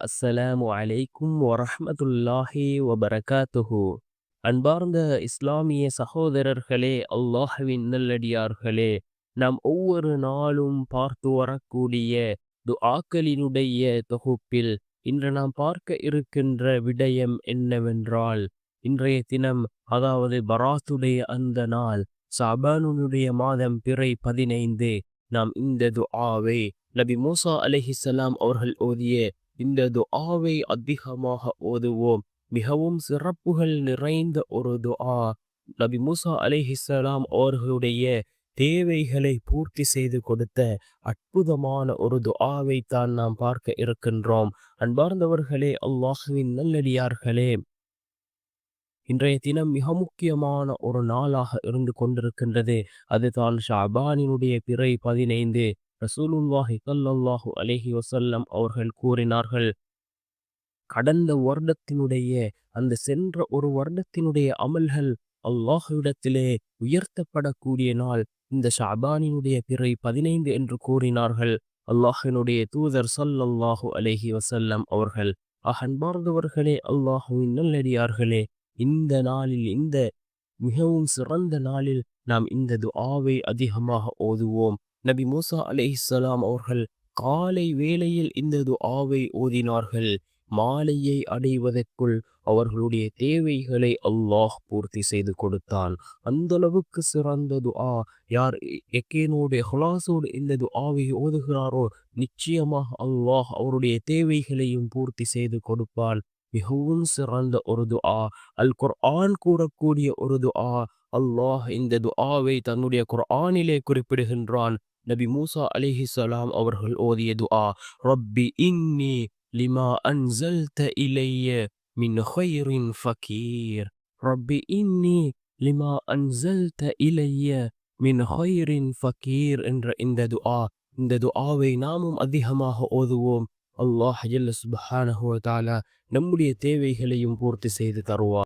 அஸ்ஸலாமு அலைக்கும் வரஹ்மத்துல்லாஹி வபரகாத்துஹு. அன்பார்ந்த இஸ்லாமிய சகோதரர்களே அல்லாஹுவின் நல்லடியார்களே நாம் ஒவ்வொரு நாளும் பார்த்து வரக்கூடிய துஆக்களினுடைய தொகுப்பில் இன்று நாம் பார்க்க இருக்கின்ற விடயம் என்னவென்றால் இன்றைய தினம் அதாவது பராத்துடைய அந்த நாள் சபானுடைய மாதம் பிறை பதினைந்து நாம் இந்த துஆவை நபி மூசா அலஹிசலாம் அவர்கள் ஓதிய இந்த துஆவை அதிகமாக ஓதுவோம். மிகவும் சிறப்புகள் நிறைந்த ஒரு துஆ. நபி மூசா அலிஹிஸ்லாம் அவர்களுடைய தேவைகளை பூர்த்தி செய்து கொடுத்த அற்புதமான ஒரு துஆவை தான் நாம் பார்க்க இருக்கின்றோம். அன்பார்ந்தவர்களே அல்லாஹுவின் நல்லடியார்களே. இன்றைய தினம் மிக முக்கியமான ஒரு நாளாக இருந்து கொண்டிருக்கின்றது. அதுதான் ஷாபானினுடைய பிறை பதினைந்து. ரசூலுல்லாஹி கல்லாஹு அலேஹி வசல்லம் அவர்கள் கூறினார்கள் கடந்த வருடத்தினுடைய அந்த சென்ற ஒரு வருடத்தினுடைய அமல்கள் அல்லாஹுவிடத்திலே உயர்த்தப்படக்கூடிய நாள். இந்த ஷாபானினுடைய பிறை பதினைந்து என்று கூறினார்கள். அல்லாஹினுடைய தூதர் சல்லல்லாஹு அலேஹி வசல்லம் அவர்கள் அகன்பார்ந்தவர்களே அல்லாஹுவின் நல்லடியார்களே இந்த நாளில் இந்த மிகவும் சிறந்த நாளில் நாம் இந்த துஆவை அதிகமாக ஓதுவோம். நபி மூசா அலைஹிஸ்ஸலாம் அவர்கள் காலை வேளையில் இந்த துஆவை ஓதினார்கள். மாலையை அடைவதற்குள் அவர்களுடைய தேவைகளை அல்லாஹ் பூர்த்தி செய்து கொடுத்தான். அந்த அளவுக்கு சிறந்த துஆ யார் எக்கேனோடு ஹுலாசோடு இந்த துஆவை ஓதுகிறாரோ நிச்சயமாக அல்லாஹ் அவருடைய தேவைகளையும் பூர்த்தி செய்து கொடுப்பான். மிகவும் சிறந்த ஒரு துஆ. அல் குர்ஆன் கூறக்கூடிய ஒரு துஆ. அல்லாஹ் இந்த துஆவை தன்னுடைய குர்ஆனிலே குறிப்பிடுகின்றான். நபி மூசா அலிஹிசலாம் அவர்கள் ஓதிய துஆ ரப்பி இன்னி லிமா அன்சல்த இலைய மின் ஹைரின் ஃபகீர் ரப்பி இன்னி லிமா அன்சல்த இலைய மின் ஹைரின் ஃபகீர் என்ற இந்த துஆ. இந்த துஆவை நாமும் அதிகமாக ஓதுவோம். அல்லாஹ் ஜல்ல சுப்ஹானஹு வ தஆலா நம்முடைய தேவைகளையும் பூர்த்தி செய்து தருவான்.